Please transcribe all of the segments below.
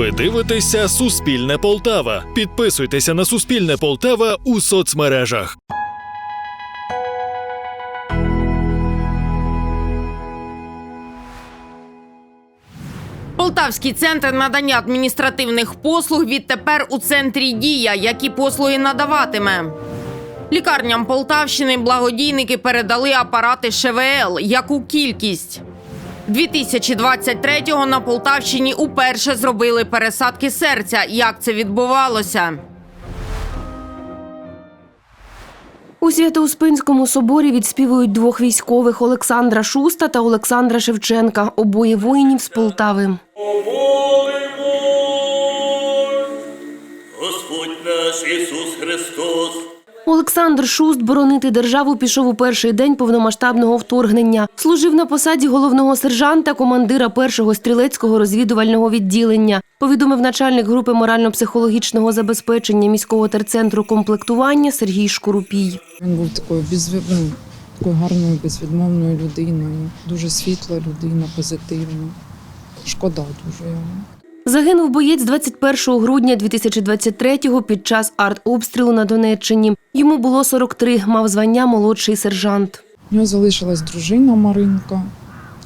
Ви дивитеся Суспільне Полтава. Підписуйтеся на Суспільне Полтава у соцмережах. Полтавський центр надання адміністративних послуг відтепер у центрі Дія, які послуги надаватиме. Лікарням Полтавщини благодійники передали апарати ШВЛ. Яку кількість? 2023-го на Полтавщині уперше зробили пересадки серця. Як це відбувалося? У Свято-Успенському соборі відспівують двох військових Олександра Шуста та Олександра Шевченка, обоє воїнів з Полтави. Господь наш Ісус Христос, Олександр Шуст боронити державу пішов у перший день повномасштабного вторгнення. Служив на посаді головного сержанта, командира першого стрілецького розвідувального відділення. Повідомив начальник групи морально-психологічного забезпечення міського терцентру комплектування Сергій Шкурупій. Він був такою безві... ну, такою гарною, безвідмовною людиною, дуже світла людина, позитивна. Шкода дуже йому. Загинув боєць 21 грудня 2023-го під час артобстрілу на Донеччині. Йому було 43, мав звання молодший сержант. У нього залишилась дружина Маринка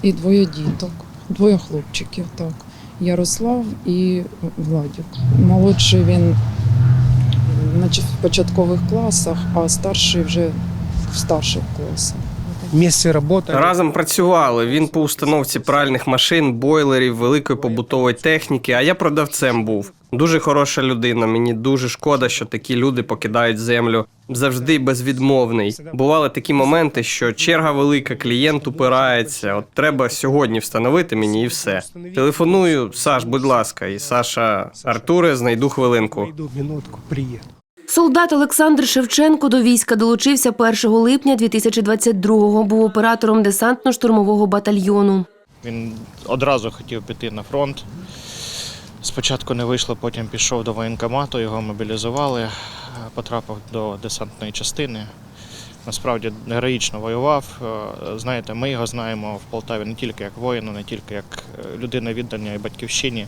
і двоє діток, двоє хлопчиків, так. Ярослав і Владик. Молодший він в початкових класах, а старший вже в старших класах. Вместе работали. Разом працювали. Він по установці пральних машин, бойлерів, великої побутової техніки. А я продавцем був. Дуже хороша людина. Мені дуже шкода, що такі люди покидають землю. Завжди безвідмовний. Бували такі моменти, що черга велика, клієнт упирається. От треба сьогодні встановити мені і все. Телефоную, Саш, будь ласка, і Саша Артуре, знайду хвилинку. Иду минутку, приеду. Солдат Олександр Шевченко до війська долучився 1 липня 2022-го. Був оператором десантно-штурмового батальйону. Він одразу хотів піти на фронт. Спочатку не вийшло, потім пішов до воєнкомату, його мобілізували, потрапив до десантної частини. Насправді героїчно воював. Е, Знаєте, ми його знаємо в Полтаві не тільки як воїна, не тільки як е, людина віддання і батьківщині.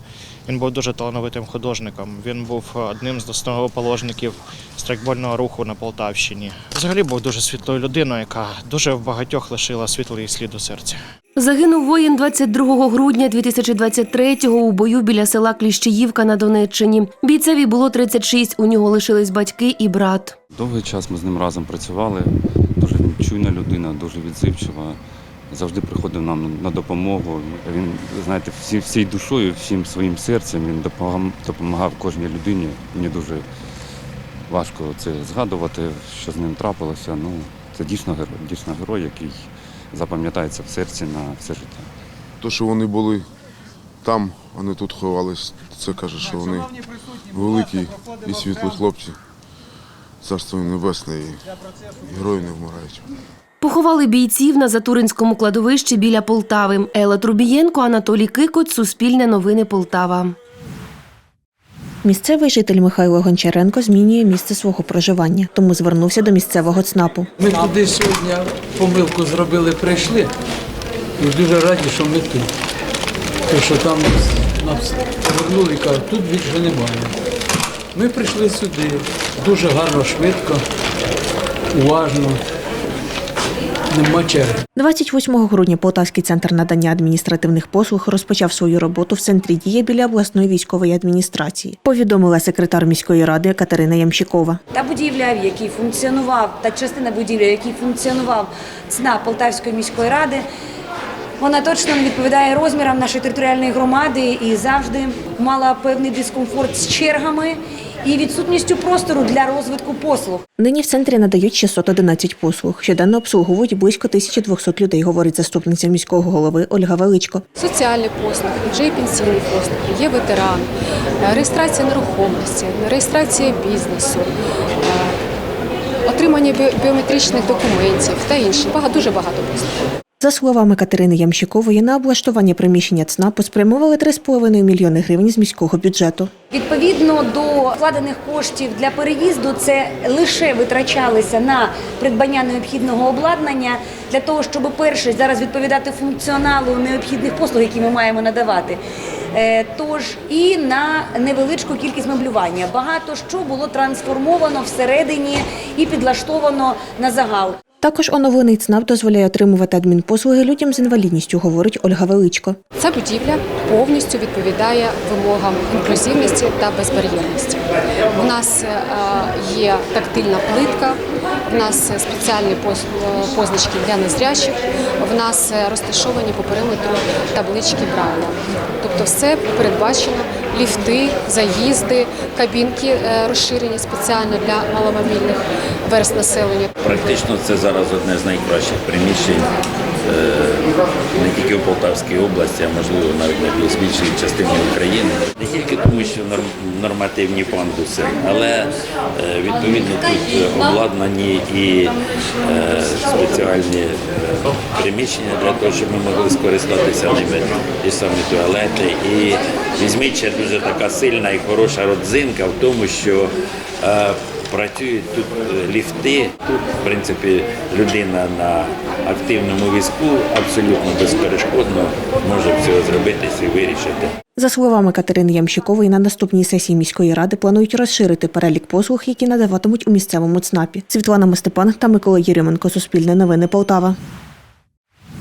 Він був дуже талановитим художником. Він був одним з основоположників страйкбольного руху на Полтавщині. Взагалі був дуже світлою людиною, яка дуже в багатьох лишила світлий слід у серці. Загинув воїн 22 грудня 2023-го у бою біля села Кліщеївка на Донеччині. Бійцеві було 36, у нього лишились батьки і брат. Довгий час ми з ним разом працювали. Дуже чуйна людина, дуже відзивчива. Завжди приходив нам на допомогу. Він, знаєте, всі, всією душою, всім своїм серцем він допомагав кожній людині. Мені дуже важко це згадувати, що з ним трапилося. Ну, це дійсно герой, дійсно герой, який запам'ятається в серці на все життя. То, що вони були там, а не тут ховались, це каже, що вони великі і світлі хлопці. Царство небесне і герої не вмирають. Поховали бійців на Затуринському кладовищі біля Полтави. Елла Трубієнко, Анатолій Кикоць, Суспільне новини Полтава. Місцевий житель Михайло Гончаренко змінює місце свого проживання, тому звернувся до місцевого ЦНАПу. Ми туди сьогодні помилку зробили, прийшли. І дуже раді, що ми тут. Тому що там нас повернули і кажуть, тут більше немає. Ми прийшли сюди дуже гарно, швидко, уважно. Нема черги. 28 грудня Полтавський центр надання адміністративних послуг розпочав свою роботу в центрі дія біля обласної військової адміністрації. Повідомила секретар міської ради Катерина Ямщикова. Та будівля, в якій функціонував, та частина будівлі, в якій функціонував ЦНАП Полтавської міської ради, вона точно не відповідає розмірам нашої територіальної громади і завжди мала певний дискомфорт з чергами і відсутністю простору для розвитку послуг. Нині в центрі надають 611 послуг. Щоденно обслуговують близько 1200 людей, говорить заступниця міського голови Ольга Величко. Соціальні послуги, вже і пенсійні послуги, є ветеран, е, реєстрація нерухомості, реєстрація бізнесу, е, отримання біометричних документів та інші. Багато дуже багато послуг. За словами Катерини Ямщикової, на облаштування приміщення ЦНАПу спрямовували 3,5 мільйони гривень з міського бюджету. Відповідно до вкладених коштів для переїзду, це лише витрачалися на придбання необхідного обладнання для того, щоб перше зараз відповідати функціоналу необхідних послуг, які ми маємо надавати. Е, Тож і на невеличку кількість меблювання. Багато що було трансформовано всередині і підлаштовано на загал. Також оновлений ЦНАП дозволяє отримувати адмінпослуги людям з інвалідністю, говорить Ольга Величко. Ця будівля повністю відповідає вимогам інклюзивності та безбар'єрності. У нас е, є тактильна плитка, в нас спеціальні поз- позначки для незрячих, в нас е, розташовані по периметру таблички Брайла. Тобто все передбачено, ліфти, заїзди, кабінки е, розширені спеціально для маломобільних верст населення. Практично це зараз одне з найкращих приміщень е, не тільки у Полтавській області, а можливо навіть на більшій частині України. Не тільки тому, що норм- нормативні пандуси, але е, відповідно тут обладнані і спеціальні приміщення для того, щоб ми могли скористатися ними. Ті самі туалети. І візьміть ще дуже така сильна і хороша родзинка в тому, що е, Працюють тут е, ліфти. Тут, в принципі, людина на активному візку абсолютно безперешкодно може все зробити і вирішити. За словами Катерини Ямщикової, на наступній сесії міської ради планують розширити перелік послуг, які надаватимуть у місцевому ЦНАПі. Світлана Мостепан та Микола Єременко. Суспільне новини Полтава.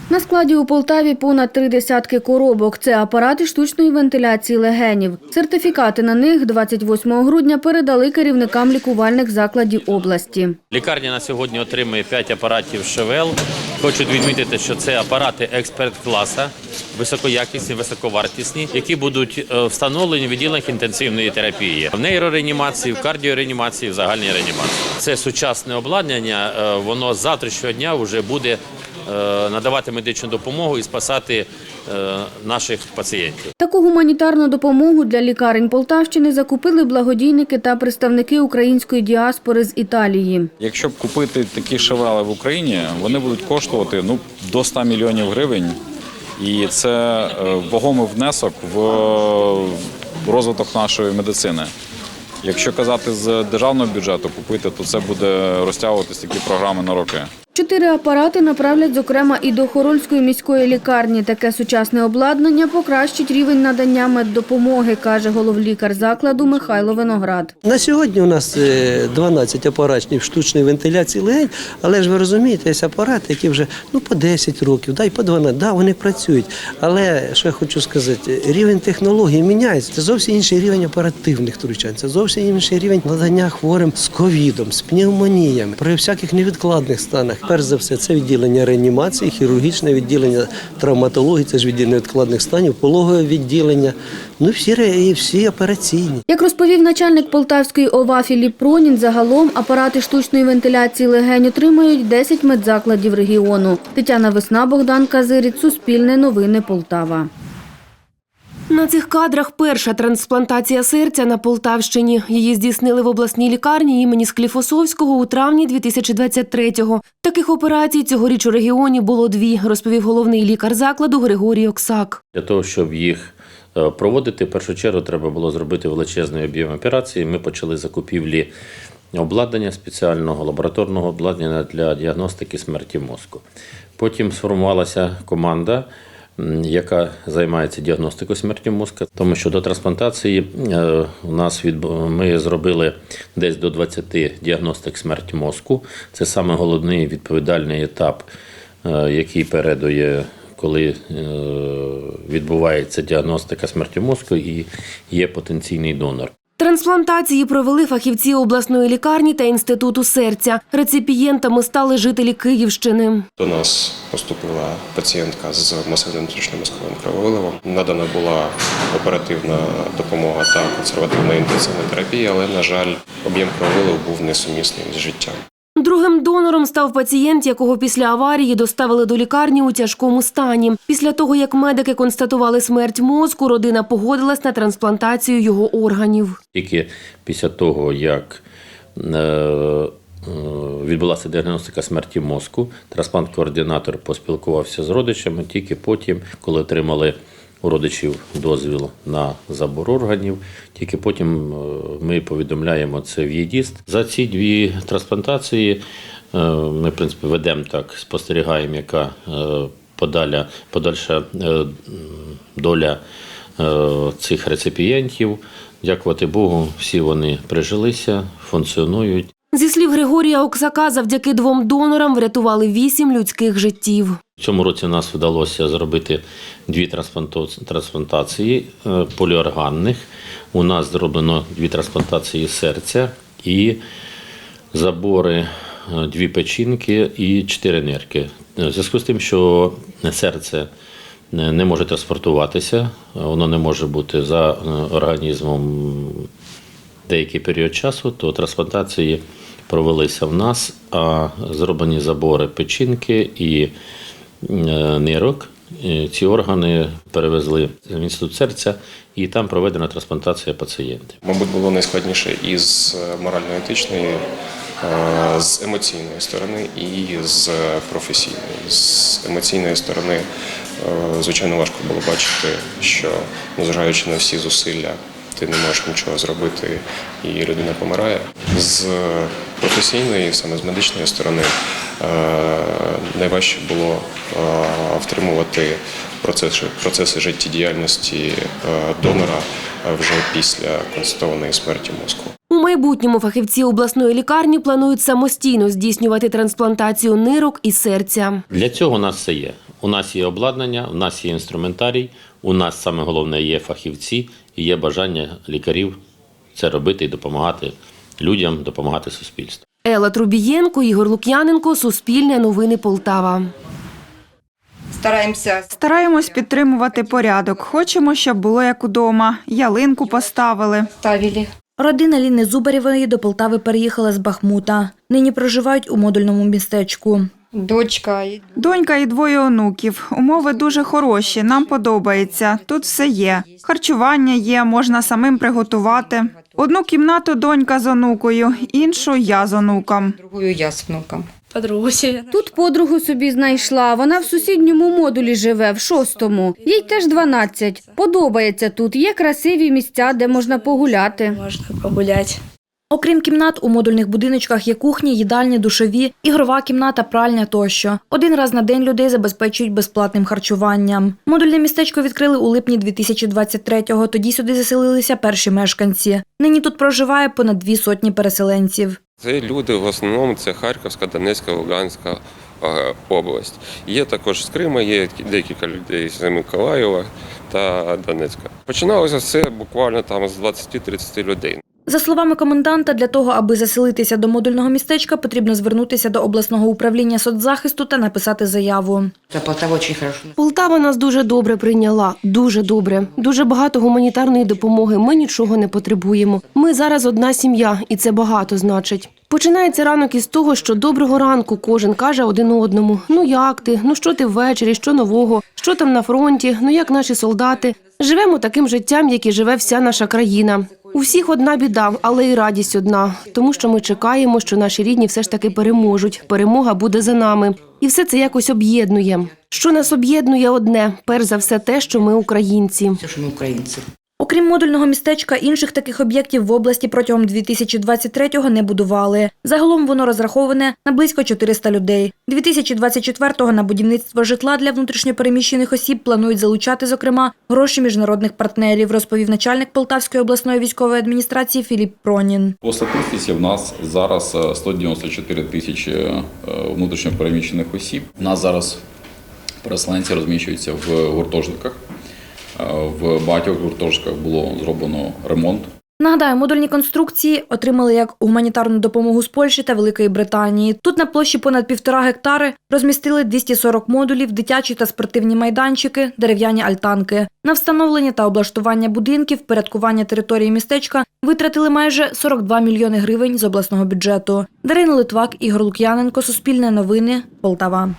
На складі у Полтаві понад три десятки коробок. Це апарати штучної вентиляції легенів. Сертифікати на них 28 грудня передали керівникам лікувальних закладів області. Лікарня на сьогодні отримує 5 апаратів ШВЛ. Хочу відмітити, що це апарати експерт-класа, високоякісні, високовартісні, які будуть е, встановлені в відділеннях інтенсивної терапії, в нейрореанімації, в кардіореанімації, в загальній реанімації. Це сучасне обладнання. е, Воно з завтрашнього дня вже буде надавати медичну допомогу і спасати е, наших пацієнтів. Таку гуманітарну допомогу для лікарень Полтавщини закупили благодійники та представники української діаспори з Італії. Якщо б купити такі шевели в Україні, вони будуть коштувати ну, до 100 мільйонів гривень. І це е, вагомий внесок в розвиток нашої медицини. Якщо казати з державного бюджету купити, то це буде розтягуватись такі програми на роки. Чотири апарати направлять, зокрема, і до Хорольської міської лікарні. Таке сучасне обладнання покращить рівень надання меддопомоги, каже головлікар закладу Михайло Виноград. На сьогодні у нас е, 12 апаратів штучної вентиляції легень, але ж ви розумієте, є апарати, які вже ну по 10 років, да, і по 12, да, вони працюють. Але що я хочу сказати, рівень технологій міняється. Це зовсім інший рівень оперативних втручань, це зовсім інший рівень надання хворим з ковідом, з пневмоніями, при всяких невідкладних станах. Перш за все, це відділення реанімації, хірургічне відділення травматології, це ж відділення невідкладних станів, пологове відділення. Ну всі і всі операційні. Як розповів начальник Полтавської ОВА Філіп Пронін, загалом апарати штучної вентиляції легень отримають 10 медзакладів регіону. Тетяна Весна, Богдан Казиріць, Суспільне новини Полтава. На цих кадрах перша трансплантація серця на Полтавщині. Її здійснили в обласній лікарні імені Скліфосовського у травні 2023-го. Таких операцій цьогоріч у регіоні було дві, розповів головний лікар закладу Григорій Оксак. Для того, щоб їх е, проводити, в першу чергу треба було зробити величезний об'єм операції. Ми почали закупівлі обладнання спеціального лабораторного обладнання для діагностики смерті мозку. Потім сформувалася команда. Яка займається діагностикою смерті мозку, тому що до трансплантації е, у нас від ми зробили десь до 20 діагностик смерті мозку. Це саме головний відповідальний етап, е, який передує коли е, відбувається діагностика смерті мозку і є потенційний донор. Трансплантації провели фахівці обласної лікарні та інституту серця. Реципієнтами стали жителі Київщини. До нас поступила пацієнтка з масивним внутрішньомозковим крововиливом. Надана була оперативна допомога та консервативна інтенсивна терапія, але, на жаль, об'єм крововиливу був несумісний з життям. Другим донором став пацієнт, якого після аварії доставили до лікарні у тяжкому стані. Після того, як медики констатували смерть мозку, родина погодилась на трансплантацію його органів. Тільки після того, як е, е, відбулася діагностика смерті мозку, трансплант-координатор поспілкувався з родичами, тільки потім, коли отримали у родичів дозвіл на забор органів, тільки потім е, ми повідомляємо це в ЄДІСТ. За ці дві трансплантації е, ми, в принципі, ведемо так, спостерігаємо, яка е, подаля, подальша доля цих реципієнтів. Дякувати Богу, всі вони прижилися, функціонують. Зі слів Григорія Оксака, завдяки двом донорам врятували вісім людських життів. В цьому році нас вдалося зробити дві трансплантації е, поліорганних. У нас зроблено дві трансплантації серця і забори, е, дві печінки і чотири нирки. Е, В зв'язку з тим, що серце не може транспортуватися, воно не може бути за організмом деякий період часу, то трансплантації провелися в нас, а зроблені забори печінки і нирок. Е, Ці органи перевезли в інститут серця, і там проведена трансплантація пацієнтів. Мабуть, було найскладніше із е, морально-етичної, е, з емоційної сторони і з професійної. З емоційної сторони, звичайно, важко було бачити, що незважаючи на всі зусилля, ти не можеш нічого зробити, і людина помирає. З професійної, саме з медичної сторони, найважче було е, втримувати процеси, процеси життєдіяльності е, донора е, вже після констатованої смерті мозку. У майбутньому фахівці обласної лікарні планують самостійно здійснювати трансплантацію нирок і серця. Для цього у нас все є. У нас є обладнання, у нас є інструментарій, у нас саме головне є фахівці і є бажання лікарів це робити і допомагати людям, допомагати суспільству. Ела Трубієнко, Ігор Лук'яненко, Суспільне новини Полтава. Стараємося стараємось підтримувати порядок. Хочемо, щоб було як удома. Ялинку поставили. Ставили. Родина Ліни Зубарєвої до Полтави переїхала з Бахмута. Нині проживають у модульному містечку. Дочка донька і двоє онуків. Умови дуже хороші. Нам подобається. Тут все є. Харчування є, можна самим приготувати. Одну кімнату донька з онукою, іншу я з онуком. Другою я з внуком. Тут подругу собі знайшла. Вона в сусідньому модулі живе, в шостому. Їй теж 12. Подобається тут. Є красиві місця, де можна погуляти. Можна погуляти. Окрім кімнат, у модульних будиночках є кухні, їдальні, душові, ігрова кімната, пральня тощо. Один раз на день людей забезпечують безплатним харчуванням. Модульне містечко відкрили у липні 2023-го. Тоді сюди заселилися перші мешканці. Нині тут проживає понад дві сотні переселенців. Це люди в основному це Харківська, Донецька, Луганська е, область. Є також з Криму, є декілька людей з Миколаєва та Донецька. Починалося все буквально там з 20-30 людей. За словами коменданта, для того, аби заселитися до модульного містечка, потрібно звернутися до обласного управління соцзахисту та написати заяву. Полтава нас дуже добре прийняла. Дуже добре. Дуже багато гуманітарної допомоги. Ми нічого не потребуємо. Ми зараз одна сім'я, і це багато значить. Починається ранок із того, що доброго ранку кожен каже один одному: ну як ти? Ну що ти ввечері? Що нового? Що там на фронті? Ну як наші солдати? Живемо таким життям, як і живе вся наша країна. У всіх одна біда, але і радість одна, тому що ми чекаємо, що наші рідні все ж таки переможуть. Перемога буде за нами, і все це якось об'єднує. Що нас об'єднує одне, перш за все, те, що ми українці. що ми українці. Окрім модульного містечка, інших таких об'єктів в області протягом 2023-го не будували. Загалом воно розраховане на близько 400 людей. 2024-го на будівництво житла для внутрішньопереміщених осіб планують залучати, зокрема, гроші міжнародних партнерів, розповів начальник Полтавської обласної військової адміністрації Філіп Пронін. По статистиці в нас зараз е, 194 тисячі е, внутрішньопереміщених осіб. У нас зараз переселенці розміщуються в гуртожитках. В багатьох гуртожитках було зроблено ремонт. Нагадаю, модульні конструкції отримали як гуманітарну допомогу з Польщі та Великої Британії. Тут на площі понад півтора гектари розмістили 240 модулів, дитячі та спортивні майданчики, дерев'яні альтанки. На встановлення та облаштування будинків, порядкування території містечка витратили майже 42 мільйони гривень з обласного бюджету. Дарина Литвак, Ігор Лук'яненко, Суспільне новини, Полтава.